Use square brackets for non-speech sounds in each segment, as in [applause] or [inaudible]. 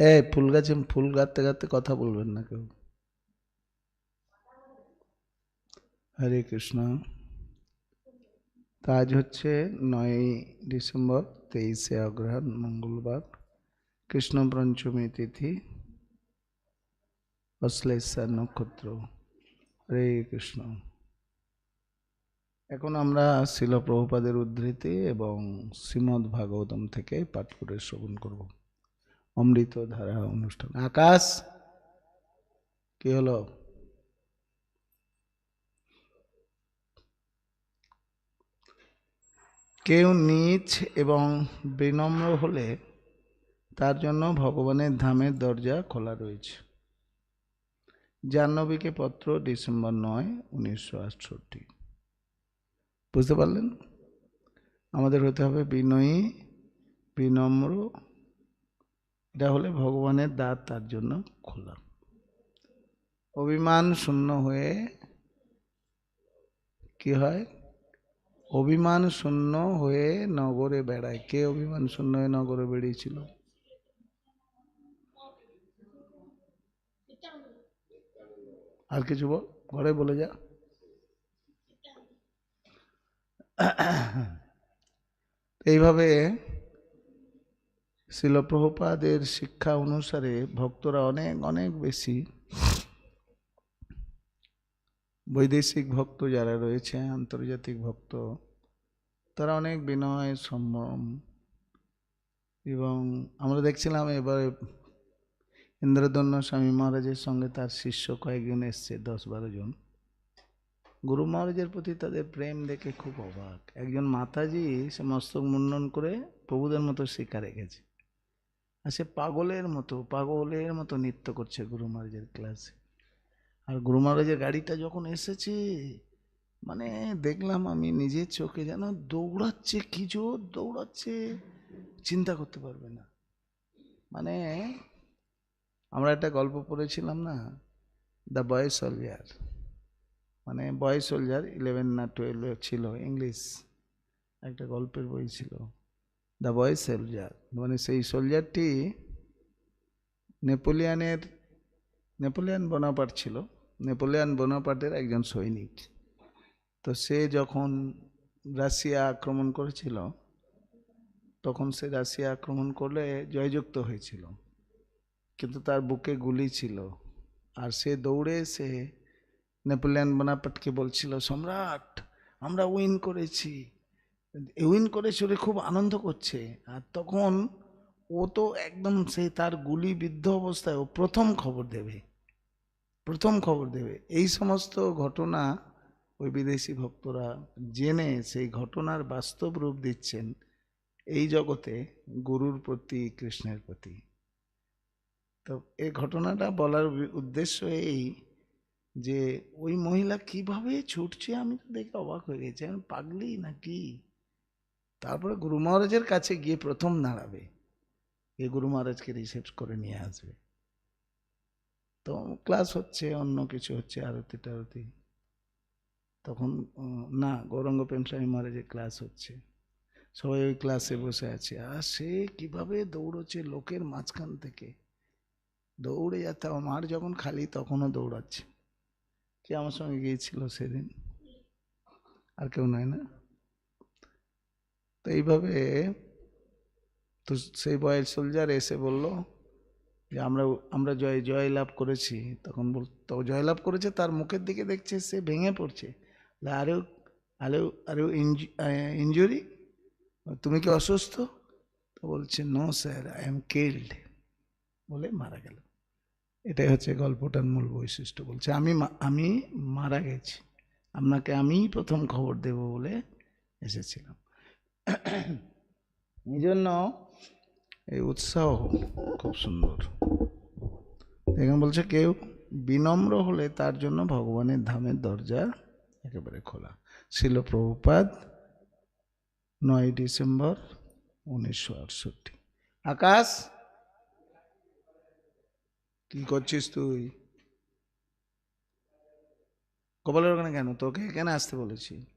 এ ফুল গাছে, ফুল গাঁততে গাঁততে কথা বলবেন না কেউ। হরে কৃষ্ণ। তা আজ হচ্ছে নয় ডিসেম্বর, তেইশে অগ্রহায়ণ, মঙ্গলবার। কৃষ্ণ পঞ্চমী তিথি, অশ্লেষার নক্ষত্র। হরে কৃষ্ণ। এখন আমরা শিল প্রভুপাদের উদ্ধৃতি এবং শ্রীমদ্ ভাগবতম থেকে পাঠ করে শ্রবণ করব। অমৃত ধারা অনুষ্ঠান। আকাশ, কি হলো? কেউ নিচ এবং বিনম্র হলে তার জন্য ভগবানের ধামের দরজা খোলা রয়েছে। জাহ্নবীকে পত্র ডিসেম্বর নয়, উনিশশো আটষট্টি। বুঝতে পারলেন? আমাদের হতে হবে বিনয়ী, বিনম্র এটা হলে ভগবানের দ্বার তার জন্য খোলা। অভিমান শূন্য হয়ে কি হয়? অভিমান শূন্য হয়ে নগরে বেড়ায়। কে অভিমান শূন্য হয়ে নগরে বেরিয়েছিল আর কিছু বল? ঘরে বলে যা। এইভাবে শিলপ্রভুপাদের শিক্ষা অনুসারে ভক্তরা অনেক অনেক বেশি বৈদেশিক ভক্ত যারা রয়েছে, আন্তর্জাতিক ভক্ত, তারা অনেক বিনয়, সম্ভ্রম এবং আমরা দেখছিলাম এবারে ইন্দ্রদন্য স্বামী মহারাজের সঙ্গে তার শিষ্য কয়েকজন এসছে, দশ বারো জন। গুরু মহারাজের প্রতি তাদের প্রেম দেখে খুব অবাক। একজন মাতাজি সে মস্তক মুন্ডন করে প্রভুদের মতো শিকারে গেছে আর সে পাগলের মতো পাগলের মতো নৃত্য করছে গুরু মহারাজের ক্লাসে আর গুরু মহারাজের গাড়িটা যখন এসেছে মানে দেখলাম আমি নিজের চোখে যেন দৌড়াচ্ছে, কি জোর দৌড়াচ্ছে, চিন্তা করতে পারবে না। মানে আমরা একটা গল্প পড়েছিলাম না দ্য বয় সোলজার মানে বয় সোলজার ইলেভেন না টুয়েলভ ছিল ইংলিশ একটা গল্পের বই ছিল। দ্য বয় সোলজার মানে সেই সোলজারটি নেপোলিয়ানের, নেপোলিয়ান বোনাপার্ট ছিল। নেপোলিয়ান বোনাপার্টের একজন সৈনিক। তো সে যখন রাশিয়া আক্রমণ করেছিল, তখন সে রাশিয়া আক্রমণ করলে জয়যুক্ত হয়েছিল। কিন্তু তার বুকে গুলি ছিল। আর সে দৌড়ে সে নেপোলিয়ান বোনাপাটকে বলছিল, সম্রাট, আমরা উইন করেছি। উইন করে চলে খুব আনন্দ করছে। আর তখন ও তো একদম সে তার গুলি বিদ্ধ অবস্থায় ও প্রথম খবর দেবে। প্রথম খবর দেবে। এই সমস্ত ঘটনা ওই বিদেশি ভক্তরা জেনে সেই ঘটনার বাস্তব রূপ দিচ্ছেন এই জগতে গুরুর প্রতি, কৃষ্ণের প্রতি। তো এই ঘটনাটা বলার উদ্দেশ্য এই যে ওই মহিলা কীভাবে ছুটছে আমি তো দেখে অবাক হয়ে গেছি। আমি পাগলি নাকি তারপরে গুরু মহারাজের কাছে গিয়ে প্রথম দাঁড়াবে। এই গুরু মহারাজকে রিসিভ করে নিয়ে আসবে। তো ক্লাস হচ্ছে, অন্য কিছু হচ্ছে, আরতি টারতি। তখন না, গৌরঙ্গ প্রেম স্বামী মহারাজের ক্লাস হচ্ছে। সবাই ওই ক্লাসে বসে আছে। আর সে কীভাবে দৌড়চ্ছে লোকের মাঝখান থেকে। দৌড়ে যাচ্ছে আমার যখন খালি, তখনও দৌড়াচ্ছে। কে আমার সঙ্গে গিয়েছিল সেদিন? আর কেউ নয় না? তো এইভাবে তো সেই বয়েল সোলজার এসে বলল যে, আমরা আমরা জয় জয় লাভ করেছি। তখন বল, তো জয় লাভ করেছে, তার মুখের দিকে দেখছে, সে ভেঙে পড়ছে। আরেও আরেও আরেও ইঞ্জুরি তুমি কি অসুস্থ? তো বলছে, no sir, I am killed. বলে মারা গেল। এটাই হচ্ছে গল্পটার মূল বৈশিষ্ট্য। বলছে, আমি আমি মারা গেছি। আপনাকে আমি প্রথম খবর দেব বলে এসেছিলাম। [coughs] এই জন্য এই উৎসাহ খুব সুন্দর। এখানে বলছে, কেউ বিনম্র হলে তার জন্য ভগবানের ধামের দরজা একেবারে খোলা। ছিল প্রভুপাদ, নয় ডিসেম্বর উনিশশো আটষট্টি। আকাশ, কি করছিস তুই? কপালের ওখানে কেন? তোকে এখানে আসতে বলেছি।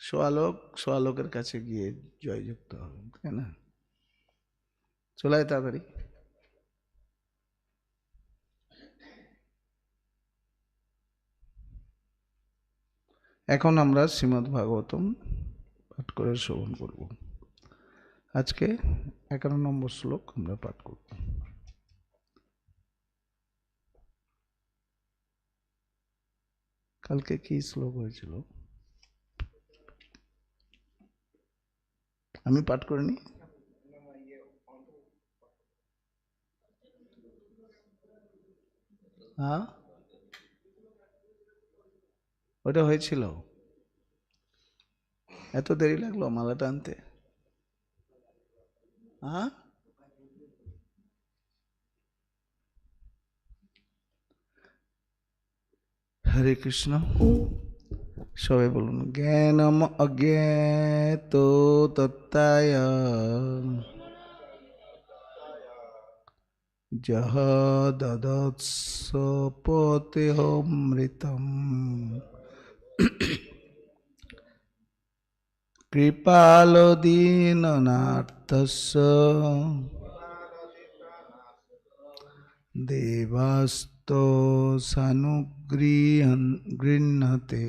সোয়ালোক সোয়ালোকের কাছে গিয়ে জয়যুক্ত হবে তাই না? চলে তাড়াতাড়ি। এখন আমরা শ্রীমদ্ ভাগবতম পাঠ করে শ্রবণ করব। আজকে একান্ন নম্বর শ্লোক আমরা পাঠ করব। কালকে কি শ্লোক হয়েছিল? আমি পাঠ করিনি হ্যাঁ? ওটা হয়েছিল। এত দেরি লাগল মালাটা আনতে? হ্যাঁ? হরে কৃষ্ণ। সবাই বলুন জ্ঞানম অজ্ঞাত তত্তায় যহ দদৎসপতেহমৃতম। কৃপালদীননার্থস্য দেবাস্তো সানুগৃহন গৃহতে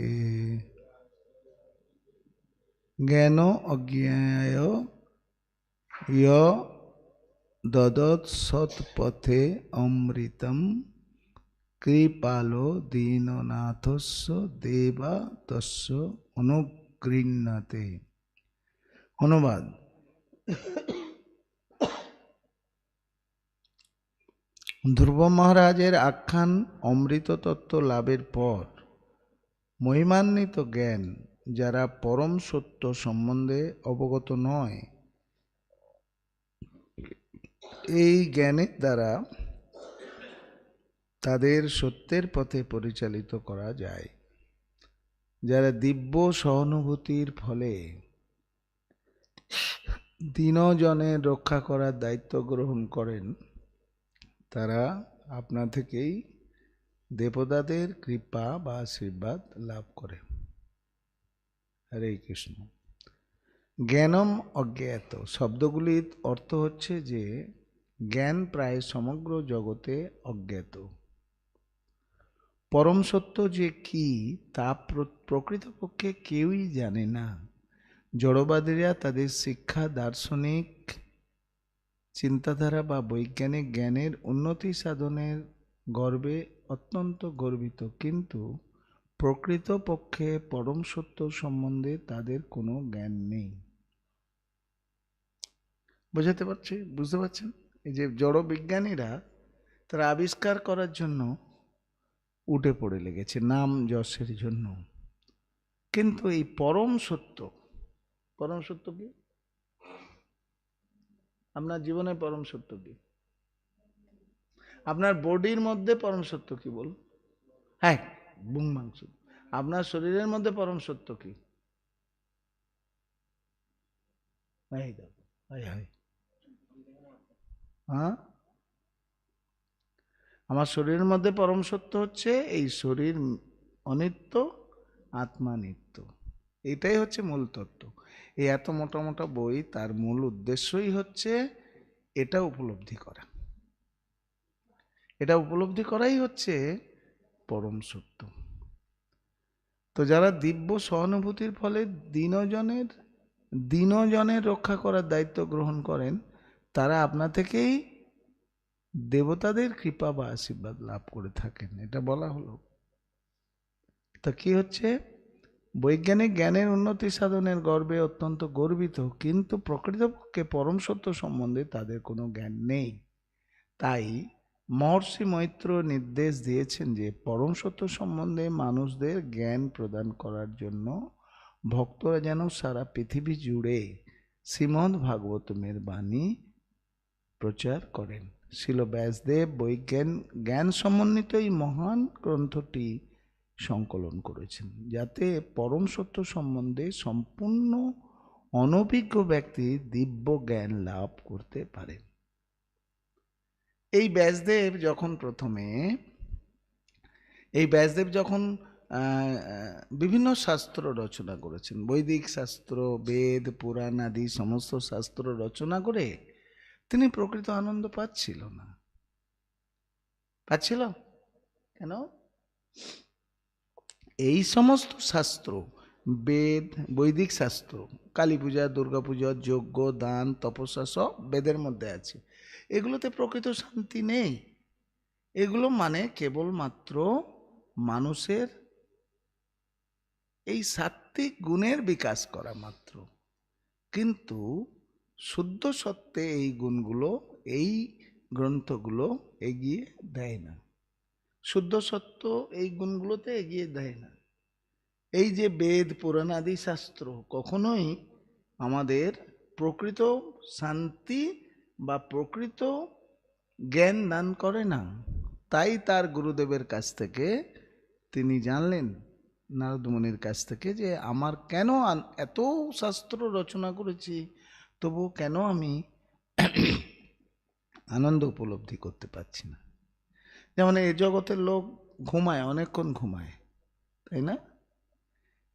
জ্ঞান অজ্ঞায় য় দদৎ সৎপথে অমৃতম কৃপালো দীননাথস্য দেবা তস্য অনুগৃহতে অনুবাদ ধ্রুব মহারাজের আখ্যান অমৃত তত্ত্ব লাভের পর, মহিমান্বিত জ্ঞান যারা পরম সত্য সম্বন্ধে অবগত নয়, এই জ্ঞানের দ্বারা তাদের সত্যের পথে পরিচালিত করা যায়। যারা দিব্য সহানুভূতির ফলে দিনজনের রক্ষা করার দায়িত্ব গ্রহণ করেন তারা আপনা থেকেই দেবতাদের কৃপা বা আশীর্বাদ লাভ করে। হরে কৃষ্ণ। জ্ঞানম অজ্ঞাত। শব্দগুলির অর্থ হচ্ছে যে, জ্ঞান প্রায় সমগ্র জগতে অজ্ঞাত। পরম সত্য যে কি, তা প্রকৃতপক্ষে কেউই জানে না। জড়বাদীরা তাদের শিক্ষা, দার্শনিক চিন্তাধারা বা বৈজ্ঞানিক জ্ঞানের উন্নতি সাধনের গর্বে অত্যন্ত গর্বিত। কিন্তু প্রকৃতপক্ষে পরম সত্য সম্বন্ধে তাদের কোনো জ্ঞান নেই। বোঝাতে পারছি? বুঝতে পারছেন? এই যে জড় বিজ্ঞানীরা তারা আবিষ্কার করার জন্য উঠে পড়ে লেগেছে, নাম যশের জন্য। কিন্তু এই পরম সত্য পরম সত্য কি? আপনার জীবনে পরম সত্য কি? আপনার বডির মধ্যে পরম সত্য কি বল? হ্যাঁ বুং মাংস। আপনার শরীরের মধ্যে পরম সত্য কি? হ্যাঁ? আমার শরীরের মধ্যে পরম সত্য হচ্ছে এই শরীর অনিত্য, আত্মা নিত্য। এটাই হচ্ছে মূল তত্ত্ব। এই এত মোটা মোটা বই তার মূল উদ্দেশ্যই হচ্ছে এটা উপলব্ধি করা। এটা উপলব্ধি করাই হচ্ছে পরম সত্য। তো যারা দিব্য সহানুভূতির ফলে দিনজনের দিনজনের রক্ষা করার দায়িত্ব গ্রহণ করেন, তারা আপনা থেকেই দেবতাদের কৃপা বা আশীর্বাদ লাভ করে থাকেন। এটা বলা হলো। তা কি হচ্ছে? বৈজ্ঞানিক জ্ঞানের উন্নতি সাধনের গর্বে অত্যন্ত গর্বিত, কিন্তু প্রকৃতপক্ষে পরম সত্য সম্বন্ধে তাদের কোনো জ্ঞান নেই। তাই মহর্ষি মৈত্র নির্দেশ দিয়েছেন যে, পরম সত্য সম্বন্ধে মানুষদের জ্ঞান প্রদান করার জন্য ভক্তরা যেন সারা পৃথিবী জুড়ে শ্রীমদ্ ভাগবতমের বাণী প্রচার করেন। শিল ব্যাসদেব বৈজ্ঞান, জ্ঞান সমন্বিত এই মহান গ্রন্থটি সংকলন করেছেন। যাতে পরম সত্য সম্বন্ধে সম্পূর্ণ অনভিজ্ঞ ব্যক্তি দিব্য জ্ঞান লাভ করতে পারেন এই ব্যাসদেব যখন প্রথমে, এই ব্যাসদেব যখন বিভিন্ন শাস্ত্র রচনা করেছেন, বৈদিক শাস্ত্র, বেদ, পুরাণ আদি সমস্ত শাস্ত্র রচনা করে, তিনি প্রকৃত আনন্দ পাচ্ছিল না। পাচ্ছিল? কেন? এই সমস্ত শাস্ত্র, বেদ, বৈদিক শাস্ত্র, কালী পূজা, দুর্গা পূজা, যজ্ঞ, দান, তপস্যা সব বেদের মধ্যে আছে। এগুলোতে প্রকৃত শান্তি নেই। এগুলো মানে কেবলমাত্র মানুষের এই সাত্ত্বিক গুণের বিকাশ করা মাত্র। কিন্তু শুদ্ধ সত্ত্বে এই গুণগুলো, এই গ্রন্থগুলো এগিয়ে দেয় না। শুদ্ধ সত্য এই গুণগুলোতে এগিয়ে দেয় না। এই যে বেদ পুরাণাদি শাস্ত্র কখনোই আমাদের প্রকৃত শান্তি বা প্রকৃত জ্ঞান দান করে না। তাই তার গুরুদেবের কাছ থেকে তিনি জানলেন, নারদমণির কাছ থেকে যে, আমার কেন এত শাস্ত্র রচনা করেছি তবু কেন আমি আনন্দ উপলব্ধি করতে পারছি না? যেমন এই জগতের লোক ঘুমায়, অনেকক্ষণ ঘুমায়, তাই না?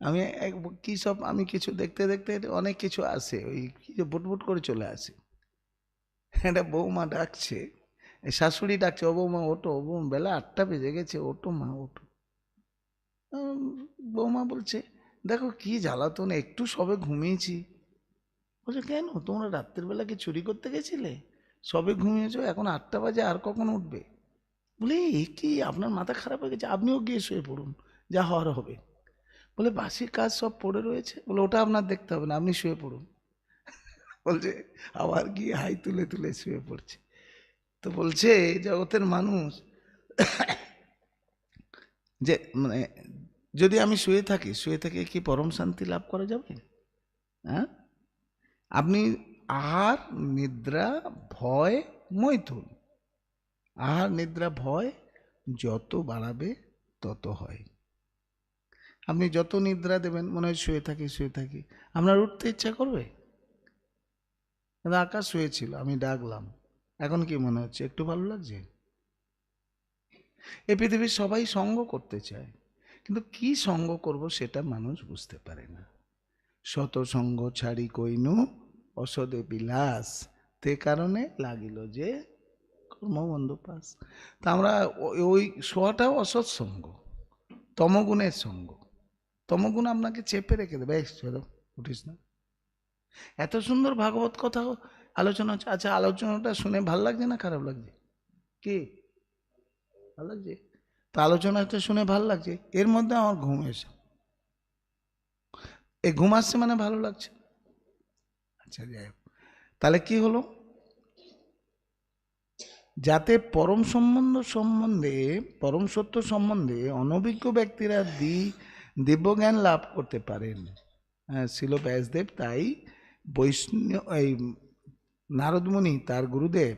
আমি এক, কী সব আমি কিছু দেখতে দেখতে অনেক কিছু আসে, ওই বুটবুট করে চলে আসে। একটা বৌমা ডাকছে শাশুড়ি ডাকছে, ও বৌমা ওটো ও বৌমা, বেলা আটটা বেজে গেছে ওটো মা ওটো বৌমা বলছে, দেখো কি জ্বালাতন, একটু সবে ঘুমিয়েছি। বলছে, কেন? তোমরা রাত্রের বেলা কি চুরি করতে গেছিলে? সবে ঘুমিয়েছো, এখন আটটা বাজে, আর কখন উঠবে? বলে, এ কি? আপনার মাথা খারাপ হয়ে গেছে? আপনিও গিয়ে শুয়ে পড়ুন, যা হওয়ার হবে। বলে বাসি কাজ সব পড়ে রয়েছে? বলে, ওটা আপনার দেখতে হবে না, আপনি শুয়ে পড়ুন। [laughs] বলছে, আবার গিয়ে হাই তুলে তুলে শুয়ে পড়ছে। তো বলছে, জগতের মানুষ [coughs] যে মানে যদি আমি শুয়ে থাকি, শুয়ে থেকে কি পরম শান্তি লাভ করা যাবে? হ্যাঁ আপনি আহার নিদ্রা, ভয়, মৈথুন আহার নিদ্রা ভয়, যত বাড়াবে তত হয়। আপনি যত নিদ্রা দেবেন, মনে হয় শুয়ে থাকি শুয়ে থাকি। আপনার উঠতে ইচ্ছা করবে? আকাশ শুয়েছিল, আমি ডাকলাম। এখন কি মনে হচ্ছে, একটু ভালো লাগছে? এ পৃথিবীর সবাই সঙ্গ করতে চায়, কিন্তু কি সঙ্গ করব সেটা মানুষ বুঝতে পারে না। শত সঙ্গ ছাড়ি কইনু, অসদে বিলাস, তে কারণে লাগিল যে কর্মবন্ধ পাস। তা আমরা ওই শোয়াটাও অসৎ সঙ্গ, তমগুণের সঙ্গ। তমগুণ আপনাকে চেপে রেখে দেবে। চলো উঠিস না। এত সুন্দর ভাগবত কথা আলোচনা হচ্ছে। আচ্ছা আলোচনাটা শুনে ভালো লাগছে না খারাপ লাগছে? কি? ভালো লাগছে? তো আলোচনাটা শুনে ভালো লাগছে। এর মধ্যে আমার ঘুম এসে। এই ঘুম আসছে মানে ভালো লাগছে। আচ্ছা যাই হোক। তাহলে কি হলো? যাতে পরম সম্বন্ধ সম্বন্ধে, পরম সত্য সম্বন্ধে অনভিজ্ঞ ব্যক্তিরা দি, দিব্যজ্ঞান লাভ করতে পারেন। শিল ব্যাসদেব তাই বৈষ্ণব, এই নারদমণি তার গুরুদেব,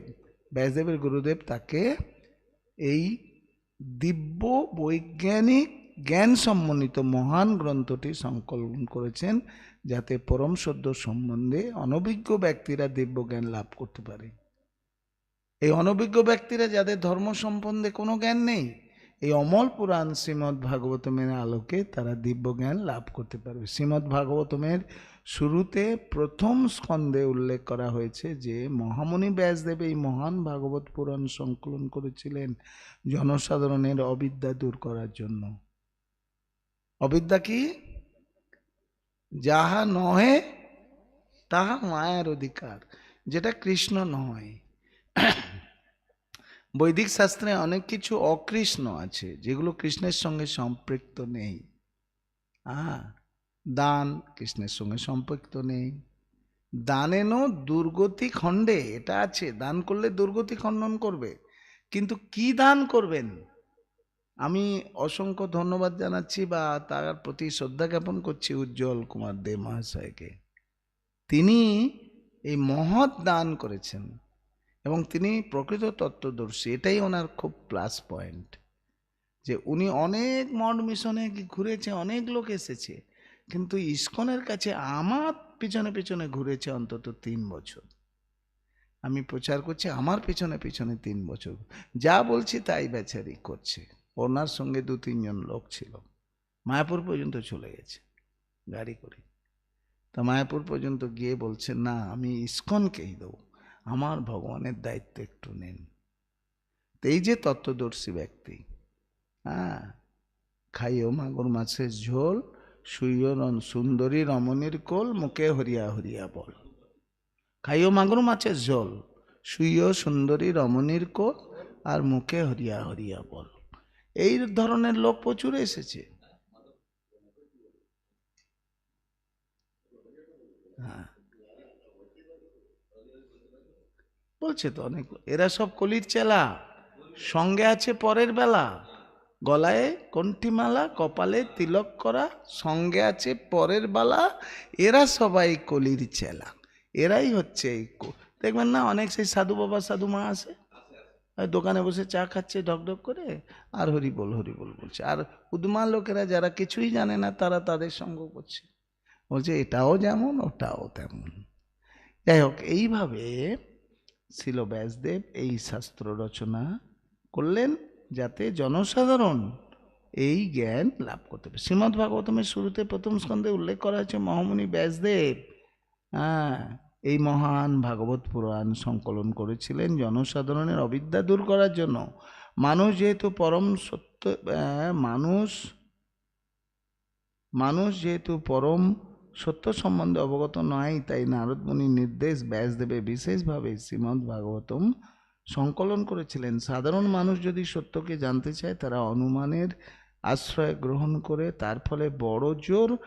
ব্যাসদেবের গুরুদেব তাকে এই দিব্য বৈজ্ঞানিক জ্ঞান সম্বন্ধিত মহান গ্রন্থটি সংকলন করেছেন, যাতে পরম সদ্য সম্বন্ধে অনভিজ্ঞ ব্যক্তিরা দিব্য জ্ঞান লাভ করতে পারে। এই অনভিজ্ঞ ব্যক্তিরা যাদের ধর্ম সম্বন্ধে কোনো জ্ঞান নেই, এই অমল পুরাণ শ্রীমৎ ভাগবতমের আলোকে তারা দিব্য জ্ঞান লাভ করতে পারবে। শ্রীমৎ ভাগবতমের শুরুতে প্রথম স্কন্ধে উল্লেখ করা হয়েছে যে, মহামণি ব্যাসদেব এই মহান ভাগবত পুরাণ সংকলন করেছিলেন জনসাধারণের অবিদ্যা দূর করার জন্য। অবিদ্যা কি? যাহা নহে, তাহা মায়ার অধিকার, যেটা কৃষ্ণ নয়। বৈদিক শাস্ত্রে অনেক কিছু অকৃষ্ণ আছে, যেগুলো কৃষ্ণের সঙ্গে সম্পৃক্ত নেই। হ্যাঁ দান কৃষ্ণের সঙ্গে সম্পৃক্ত নেই। দানেনও দুর্গতি খণ্ডে, এটা আছে, দান করলে দুর্গতি খণ্ডন করবে। কিন্তু কি দান করবেন? আমি অসংখ্য ধন্যবাদ জানাচ্ছি বা তার প্রতি শ্রদ্ধা জ্ঞাপন করছি উজ্জ্বল কুমার দে মহাশয়কে। তিনি এই মহৎ দান করেছেন। এবং তিনি প্রকৃত তত্ত্বদর্শী, এটাই ওনার খুব প্লাস পয়েন্ট যে উনি অনেক মঠ মিশনে ঘুরেছে, অনেক লোক এসেছে, কিন্তু ইস্কনের কাছে আমার পিছনে পিছনে ঘুরেছে অন্তত তিন বছর। আমি প্রচার করছি, আমার পিছনে পিছনে তিন বছর। যা বলছি তাই বেচারি করছে। ওনার সঙ্গে দু তিনজন লোক ছিল। মায়াপুর পর্যন্ত চলে গেছে, গাড়ি করে। তা মায়াপুর পর্যন্ত গিয়ে বলছে, না, আমি ইস্কনকেই দেবো। আমার ভগবানের দায়িত্ব একটু নেন। এই যে তত্ত্বদর্শী ব্যক্তি হ্যাঁ খাইও মাগুর মাছের ঝোল, শুইও সুন্দরী রমণীর কোল, মুখে হরিয়া হরিয়া বল। খাইও মাগুর মাছের ঝোল, শুইও সুন্দরী রমণীর কোল, আর মুখে হরিয়া হরিয়া বল। এই ধরনের লোক প্রচুর এসেছে। বলছে তো অনেক, এরা সব কলির চেলা। সঙ্গে আছে পরের বেলা। গলায় কণ্ঠিমালা, কপালে তিলক করা, সঙ্গে আছে পরের বেলা। এরা সবাই কলির চেলা। এরাই হচ্ছে এই দেখবেন না, অনেক সেই সাধু বাবা, সাধু মা আছে? দোকানে বসে চা খাচ্ছে ঢকঢক করে, আর হরি বল হরি বল বলছে। আর উদ্মা লোকেরা যারা কিছুই জানে না, তারা তাদের সঙ্গ করছে। বলছে, এটাও যেমন, ওটাও তেমন। যাই হোক, এইভাবে ছিল ব্যাসদেব এই শাস্ত্র রচনা করলেন যাতে জনসাধারণ এই জ্ঞান লাভ করতে পারে। শ্রীমদ্ ভাগবতমের শুরুতে প্রথম স্কন্ধে উল্লেখ করা হয়েছে, মহামুনি ব্যাসদেব হ্যাঁ এই মহান ভাগবত পুরাণ সংকলন করেছিলেন জনসাধারণের অবিদ্যা দূর করার জন্য। মানুষ যেহেতু পরম সত্য মানুষ মানুষ যেহেতু পরম সত্য সম্বন্ধে অবগত নয়, তাই নারদ মুনির নির্দেশ ব্যাসদেবে বিশেষভাবে শ্রীমদ্ ভাগবতম সংকলন করেছিলেন। সাধারণ মানুষ যদি সত্যকে জানতে চায়, তারা অনুমানের আশ্রয় গ্রহণ করে, তার ফলে বড় জোর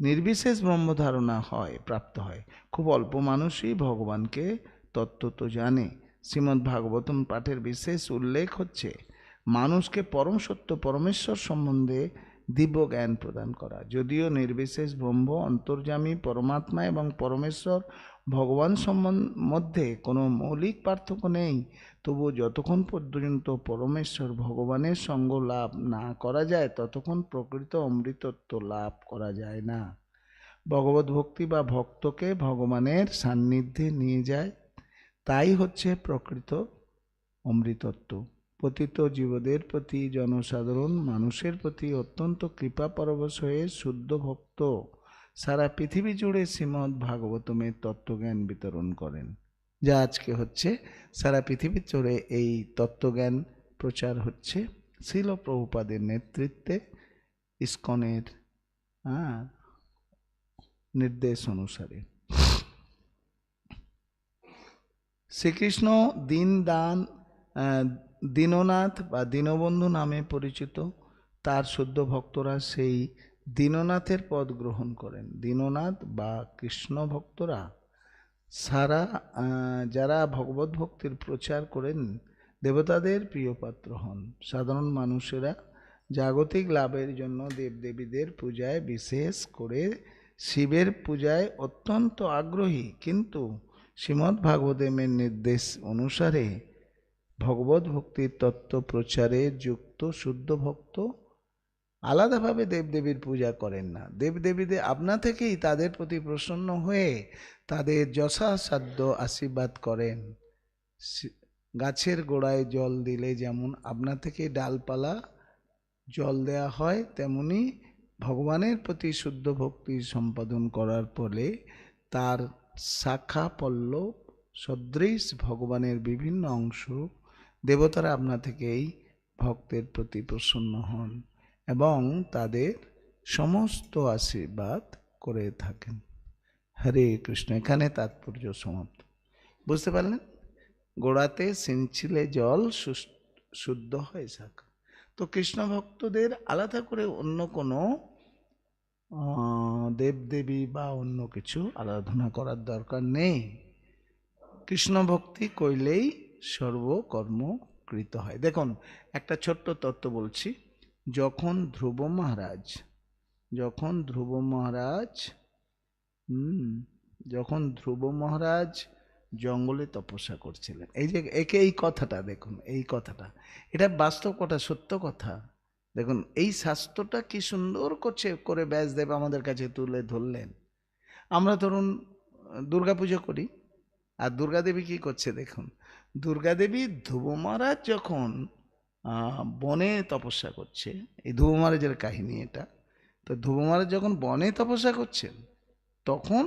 নির্বিশেষ ব্রহ্মধারণা হয়, প্রাপ্ত হয়। খুব অল্প মানুষই ভগবানকে তত্ত্ব তো জানে। শ্রীমদ্ ভাগবতম পাঠের বিশেষ উল্লেখ হচ্ছে, মানুষকে পরম সত্য, পরমেশ্বর সম্বন্ধে দিব্য জ্ঞান প্রদান করা। যদিও নির্বিশেষ ব্রহ্ম, অন্তর্যামী, পরমাত্মা এবং পরমেশ্বর ভগবান মধ্যে কোনো মৌলিক পার্থক্য নেই, তবু যতক্ষণ পর্যন্ত পরমেশ্বর ভগবানের সঙ্গ লাভ না করা যায়, ততক্ষণ প্রকৃত অমৃতত্ব লাভ করা যায় না। ভগবত ভক্তি বা ভক্তকে ভগবানের সান্নিধ্যে নিয়ে যায়, তাই হচ্ছে প্রকৃত অমৃতত্ব। পতিত জীবদের প্রতি, জনসাধারণ মানুষের প্রতি অত্যন্ত কৃপা পরবশ হয়ে শুদ্ধ ভক্ত। সারা পৃথিবী জুড়ে শ্রীমদ্ ভাগবতমের তত্ত্বজ্ঞান বিতরণ করেন। যা আজকে হচ্ছে, সারা পৃথিবী জুড়ে এই তত্ত্বজ্ঞান প্রচার হচ্ছে। শিল প্রভুপাদের নেতৃত্বে ইস্কনের নির্দেশ অনুসারে। শ্রীকৃষ্ণ দিন দান দীননাথ বা দীনবন্ধু নামে পরিচিত, তার শুদ্ধ ভক্তরা সেই দীননাথের পদ গ্রহণ করেন। দীননাথ বা কৃষ্ণ ভক্তরা সারা যারা ভগবত ভক্তির প্রচার করেন, দেবতাদের প্রিয় পাত্র হন। সাধারণ মানুষেরা জাগতিক লাভের জন্য দেবদেবীদের পূজায় বিশেষ করে শিবের পূজায় অত্যন্ত আগ্রহী। কিন্তু শ্রীমদ্ ভাগবতের নির্দেশ অনুসারে ভগবত ভক্তির তত্ত্ব প্রচারে যুক্ত শুদ্ধ ভক্ত আলাদাভাবে দেবদেবীর পূজা করেন না। দেবদেবীদের আপনা থেকেই তাদের প্রতি প্রসন্ন হয়ে তাদের যথাসাধ্য আশীর্বাদ করেন। গাছের গোড়ায় জল দিলে যেমন আপনা থেকে ডালপালা জল দেয়া হয়, তেমনি ভগবানের প্রতি শুদ্ধ ভক্তি সম্পাদন করার ফলে তার শাখা পল্লব সদৃশ ভগবানের বিভিন্ন অংশ দেবতারা আপনা থেকেই ভক্তের প্রতি প্রসন্ন হন এবং তাদের সমস্ত আশীর্বাদ করে থাকেন। হরে কৃষ্ণ, এখানে তাৎপর্য সমাপ্ত। বুঝতে পারলেন? গোড়াতে সিঞ্চিলে জল শুদ্ধ হয় শাখা তো কৃষ্ণ ভক্তদের আলাদা করে অন্য কোনো দেবদেবী বা অন্য কিছু আরাধনা করার দরকার নেই। কৃষ্ণ ভক্তি করলেই সর্বকর্ম কৃত হয়। দেখুন, একটা ছোট্ট তত্ত্ব বলছি। যখন ধ্রুব মহারাজ, যখন ধ্রুব মহারাজ, হুম, যখন ধ্রুব মহারাজ জঙ্গলে তপস্যা করছিলেন। এই যে, একে এই কথাটা, দেখুন, এই কথাটা। এটা বাস্তব কথা, সত্য কথা। দেখুন, এই শাস্ত্রটা কি সুন্দর করছে, করে ব্যাসদেব আমাদের কাছে তুলে ধরলেন। আমরা ধরুন দুর্গা পুজো করি, আর দুর্গাদেবী কি করছে, দেখুন। দুর্গাদেবী ধ্রুব মহারাজ যখন বনে তপস্যা করছে, এই ধ্রুব মহারাজের কাহিনী এটা, তো ধ্রুব মহারাজ যখন বনে তপস্যা করছেন, তখন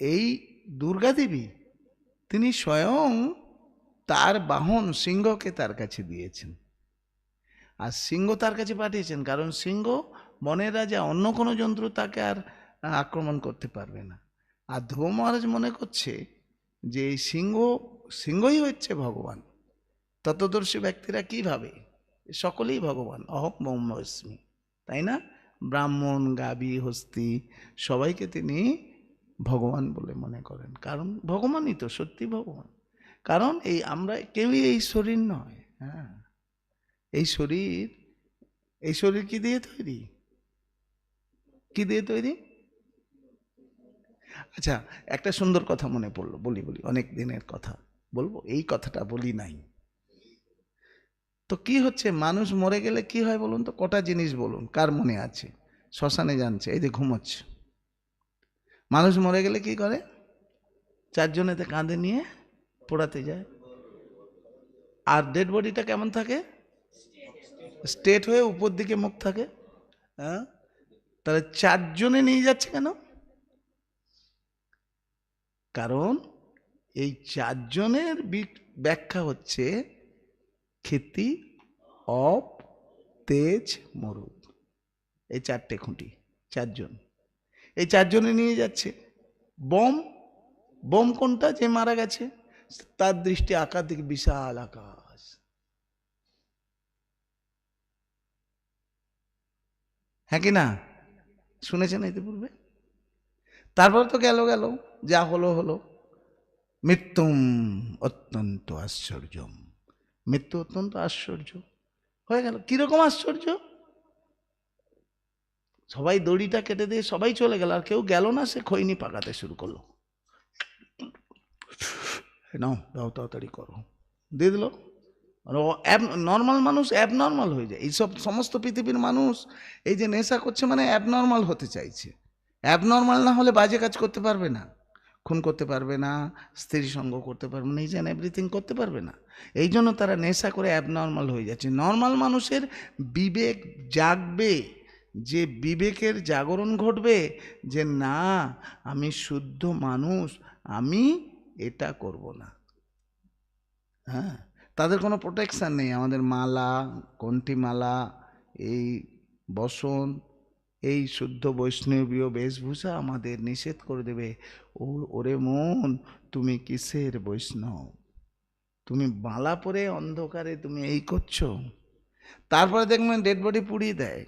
এই দুর্গা দেবী, তিনি স্বয়ং তার বাহন সিংহকে তার কাছে দিয়েছেন। আর সিংহ তার কাছে পাঠিয়েছেন, কারণ সিংহ বনের রাজা, অন্য কোনো যন্ত্র তাকে আর আক্রমণ করতে পারবে না। আর ধ্রুব মহারাজ মনে করছে যে এই সিংহ সিংহই হচ্ছে ভগবান। তত্ত্বদর্শী ব্যক্তিরা কি ভাবে? সকলেই ভগবান, অহম ব্রহ্মস্মি, তাই না? ব্রাহ্মণ, গাবি, হস্তি, সবাইকে তিনি ভগবান বলে মনে করেন। কারণ ভগবানই তো, সত্যি ভগবান। কারণ এই আমরা, কেউই এই শরীর নয় হ্যাঁ। এই শরীর এই শরীর কি দিয়ে তৈরি? কি দিয়ে তৈরি? আচ্ছা একটা সুন্দর কথা মনে পড়ল, বলি বলি, অনেক দিনের কথা। বলব? এই কথাটা বলি নাই। তো কি হচ্ছে? মানুষ মরে গেলে কি হয় বলুন তো? কটা জিনিস বলুন? কার মনে আছে? শ্মশানে জানছে, এই যে ঘুমোচ্ছে। মানুষ মরে গেলে কি করে? চারজনেতে কাঁধে নিয়ে পোড়াতে যায়। আর ডেড বডিটা কেমন থাকে? স্ট্রেট হয়ে উপর দিকে মুখ থাকে। হ্যাঁ? তাহলে চারজনে নিয়ে যাচ্ছে কেন? কারণ এই চারজনের ব্যাখ্যা হচ্ছে ক্ষিতি অপ, তেজ মরুদ এই চারটে খুঁটি, চারজন। এই চারজনে নিয়ে যাচ্ছে। বোম বোম কোনটা? যে মারা গেছে, তার দৃষ্টি আকার দিকে বিশাল আকাশ। হ্যাঁ কি না? শুনেছেন ইতিপূর্বে? তারপর তো গেল গেল, যা হলো হলো। মৃত্যুম অত্যন্ত আশ্চর্যম। মৃত্যু অত্যন্ত আশ্চর্য। হয়ে গেল। কীরকম আশ্চর্য? সবাই দড়িটা কেটে দিয়ে সবাই চলে গেল, আর কেউ গেল না, সে খৈনি পাকাতে শুরু করল। নাও, দাও, তাড়াতাড়ি করো। দিয়ে দিল। অ্যাব, নর্মাল মানুষ অ্যাবনর্মাল হয়ে যায়। এইসব সমস্ত পৃথিবীর মানুষ এই যে নেশা করছে মানে অ্যাবনর্মাল হতে চাইছে। অ্যাবনর্মাল না হলে বাজে কাজ করতে পারবে না। খুন করতে পারবে না, স্ত্রী সঙ্গ করতে পারবে না এই যেন এভরিথিং করতে পারবে না। এই জন্য তারা নেশা করে অ্যাবনর্মাল হয়ে যাচ্ছে। নর্মাল মানুষের বিবেক জাগবে, যে বিবেকের জাগরণ ঘটবে, যে না, আমি শুদ্ধ মানুষ, আমি এটা করব না। হ্যাঁ? তাদের কোনো প্রোটেকশান নেই। আমাদের মালা কণ্ঠি মালা এই বসন এই শুদ্ধ বৈষ্ণবীয় বেশভূষা আমাদের নিষেধ করে দেবে। ও, ওরে মন, তুমি কিসের বৈষ্ণব? তুমি মালা পরে অন্ধকারে তুমি এই করছ? তারপরে দেখবেন ডেড বডি পুড়িয়ে দেয়।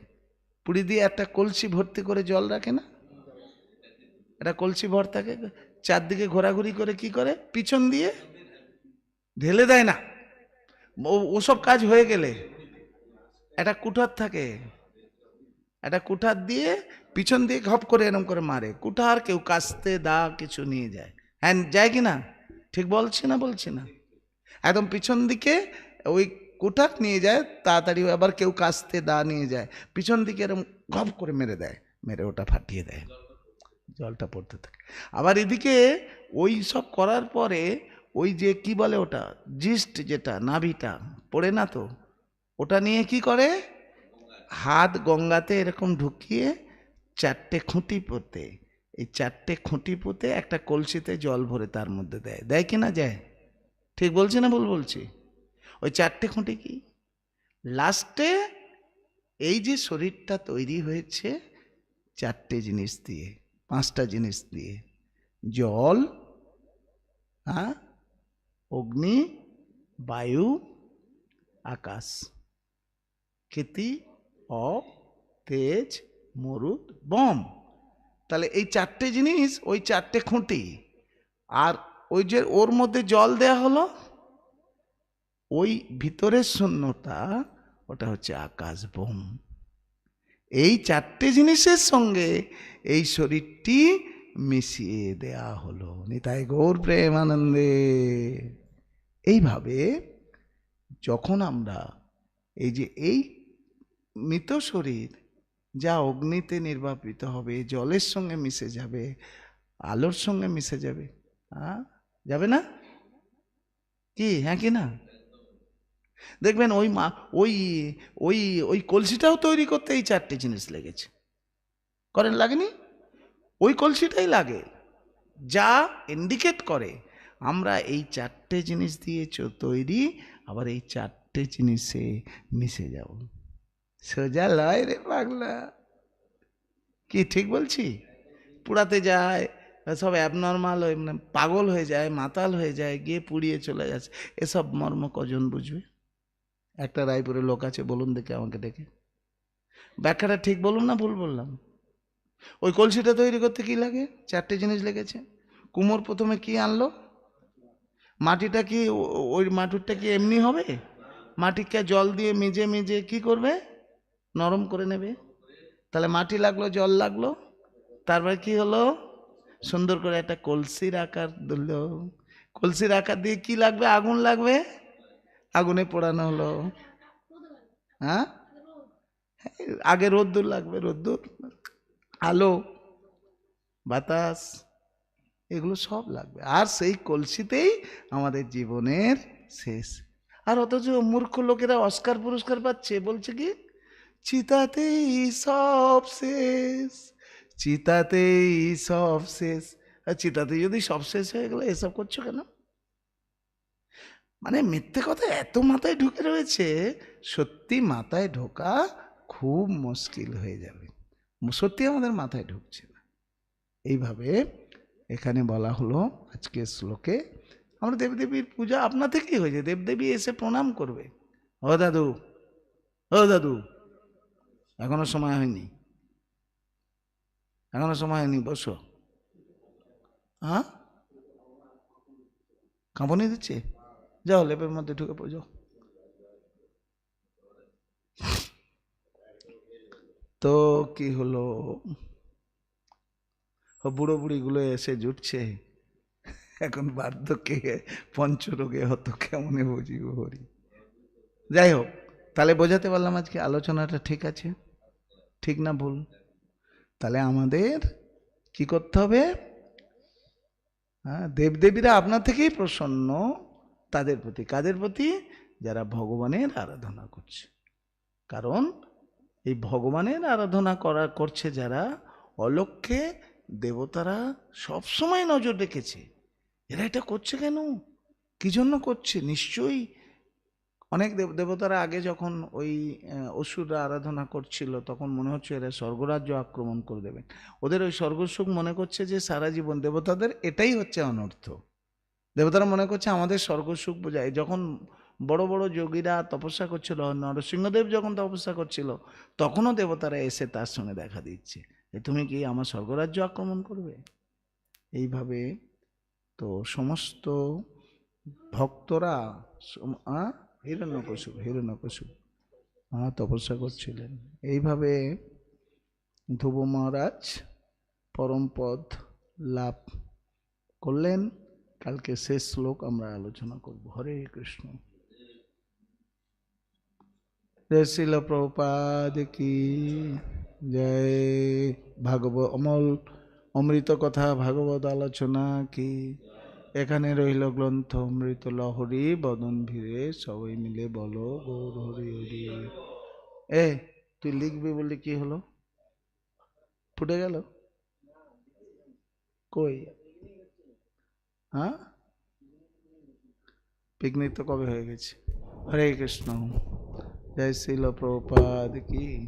পুড়ি দিয়ে একটা কলসি ভর্তি করে জল রাখে না? একটা কলসি ভর থাকে চারদিকে ঘোরাঘুরি করে কি করে? পিছন দিয়ে ঢেলে দেয় না। ওসব কাজ হয়ে গেলে। একটা কুঠার থাকে। একটা কুঠার দিয়ে পিছন দিয়ে ঘপ করে এরম করে মারে। কুঠার কেউ কাস্তে, দা কিছু নিয়ে যায়। হ্যাঁ যায় কি না? ঠিক বলছি না বলছি না? একদম পিছন দিকে ওই কুঠার নিয়ে যায়, তাড়াতাড়ি আবার কেউ কাস্তে, দা নিয়ে যায়। পিছন দিকে এরম ঘপ করে মেরে দেয়, মেরে ওটা ফাটিয়ে দেয়। জলটা পড়তে থাকে। আবার এদিকে ওই সব করার পরে ওই যে কি বলে ওটা? জিস্ট যেটা, নাভিটা, পড়ে না তো? ওটা নিয়ে কি করে? হাত গঙ্গাতে এরকম ঢুকিয়ে চারটে খুঁটি পোতে, এই চারটে খুঁটি পুঁতে একটা কলসিতে জল ভরে তার মধ্যে দেয়। দেয় কি না যায়? ঠিক বলছি না ভুল বলছি? ওই চারটে খুঁটি কি? লাস্টে এই যে শরীরটা তৈরি হয়েছে চারটে জিনিস দিয়ে, পাঁচটা জিনিস দিয়ে, জল হ্যাঁ অগ্নি, বায়ু, আকাশ। ক্ষিতি অপ তেজ মরুদ বম। তাহলে এই চারটে জিনিস, ওই চারটে খুঁটি। আর ওই যে ওর মধ্যে জল দেয়া হলো, ওই ভিতরের শূন্যতা ওটা হচ্ছে আকাশ বোম। এই চারটে জিনিসের সঙ্গে এই শরীরটি মিশিয়ে দেয়া হলো। নিতাই গৌর প্রেম আনন্দে এইভাবে যখন আমরা এই যে এই মৃত শরীর যা অগ্নিতে নির্বাপিত হবে জলের সঙ্গে মিশে যাবে, আলোর সঙ্গে মিশে যাবে হ্যাঁ যাবে না? কি? হ্যাঁ কি না? দেখবেন ওই মা, ওই ওই ওই কলসিটাও তৈরি করতে এই চারটে জিনিস লেগেছে। করেন লাগেনি? ওই কলসিটাই লাগে। যা ইন্ডিকেট করে, আমরা এই চারটে জিনিস দিয়ে তৈরি, আবার এই চারটে জিনিসে মিশে যাব। সোজা লয় রে পাগলা। কি ঠিক বলছি? পুড়াতে যায়, সব অ্যাবনর্মাল হয়ে মানে পাগল হয়ে যায়, মাতাল হয়ে যায়, গিয়ে পুড়িয়ে চলে যাচ্ছে। এসব মর্ম কজন বুঝবে? একটা রায়পুরে লোক আছে, বলুন দেখে আমাকে ডেকে ব্যাখ্যাটা ঠিক বলুন না ভুল বললাম? ওই কলসিটা তৈরি করতে কি লাগে? চারটে জিনিস লেগেছে। কুমোর প্রথমে কি আনলো? মাটিটা কি ওই মাটুরটা কি এমনি হবে? মাটিকে জল দিয়ে মেজে মেজে কি করবে? নরম করে নেবে। তাহলে মাটি লাগল, জল লাগল। তারপরে কি হলো? সুন্দর করে একটা কলসির আকার দিল কলসির আকার দিয়ে কি লাগবে? আগুন লাগবে? আগুনে পোড়ানো হলো। হ্যাঁ? আগে রোদ্দুর লাগবে, রোদ্দুর। আলো, বাতাস, এগুলো সব লাগবে। আর সেই কলসিতেই আমাদের জীবনের শেষ। আর অথচ মূর্খ লোকেরা অস্কার পুরস্কার পাচ্ছে, বলছে কি? চিতাতেই সব শেষ, চিতাতেই সব শেষ। আর চিতাতে যদি সব শেষ হয়ে গেলে, এসব করছ কেন? মানে মিথ্যে কথা এত মাথায় ঢুকে রয়েছে, সত্যি মাথায় ঢোকা খুব মুশকিল হয়ে যাবে। সত্যি আমাদের মাথায় ঢুকছে না। এইভাবে এখানে বলা হলো আজকে শ্লোকে। আমরা দেবদেবীর পূজা আপনা থেকেই হয়েছে দেবদেবী এসে প্রণাম করবে। ও দাদু ও দাদু এখনও সময় হয়নি। এখনও সময় হয়নি, বসো। হ্যাঁ? কাঁপনি দিচ্ছে? যাও, লেপের মধ্যে ঢুকে পড়ো তো কি হলো? বুড়ো বুড়িগুলো এসে জুটছে। এখন বার্ধক্যে, পঞ্চরোগে হতো কেমনে বুঝিব হরি? যাই হোক, তাহলে বোঝাতে পারলাম আজকে আলোচনাটা ঠিক আছে। ঠিক না ভুল? তাহলে আমাদের কি করতে হবে? হ্যাঁ দেবদেবীরা আপনার থেকেই প্রসন্ন, তাদের প্রতি। কাদের প্রতি? যারা ভগবানের আরাধনা করছে। কারণ এই ভগবানের আরাধনা করা, করছে যারা, অলক্ষ্যে দেবতারা সবসময় নজর রেখেছে। এরা এটা করছে কেন? কি জন্য করছে? নিশ্চয়ই অনেক দেব, দেবতারা আগে যখন ওই অসুররা আরাধনা করছিল, তখন মনে হচ্ছে এরা স্বর্গরাজ্য আক্রমণ করে দেবেন ওদের ওই স্বর্গসুখ মনে করছে যে, সারা জীবন দেবতাদের এটাই হচ্ছে অনর্থ। দেবতারা মনে করছে আমাদের স্বর্গসুখ বোঝায়। যখন বড় বড় যোগীরা তপস্যা করছিল, নরসিংহদেব যখন তপস্যা করছিল, তখনও দেবতারা এসে তার সঙ্গে দেখা দিচ্ছে যে, তুমি কি আমার স্বর্গরাজ্য আক্রমণ করবে? এইভাবে তো সমস্ত ভক্তরা হিরণ্যকশিপ হিরণ্যকশিপ হ্যাঁ তপস্যা করছিলেন। এইভাবে ধ্রুব মহারাজ পরমপদ লাভ করলেন। কালকে শেষ শ্লোক আমরা আলোচনা করব। হরে কৃষ্ণ। শিল প্রপাদ কি জয়। ভাগব অমল অমৃত কথা ভাগবত আলোচনা কি এখানে রইল গ্রন্থ অমৃত লহরী, বদন ভিড়ে সবাই মিলে বলো, গৌর হরি হরি এ, তুই লিখবি বলে কি হলো? ফুটে গেল? কই? হ্যাঁ? পিকনিক তো কবে হয়ে গেছে? হরে কৃষ্ণ। জয় শিল প্রপাদ কি?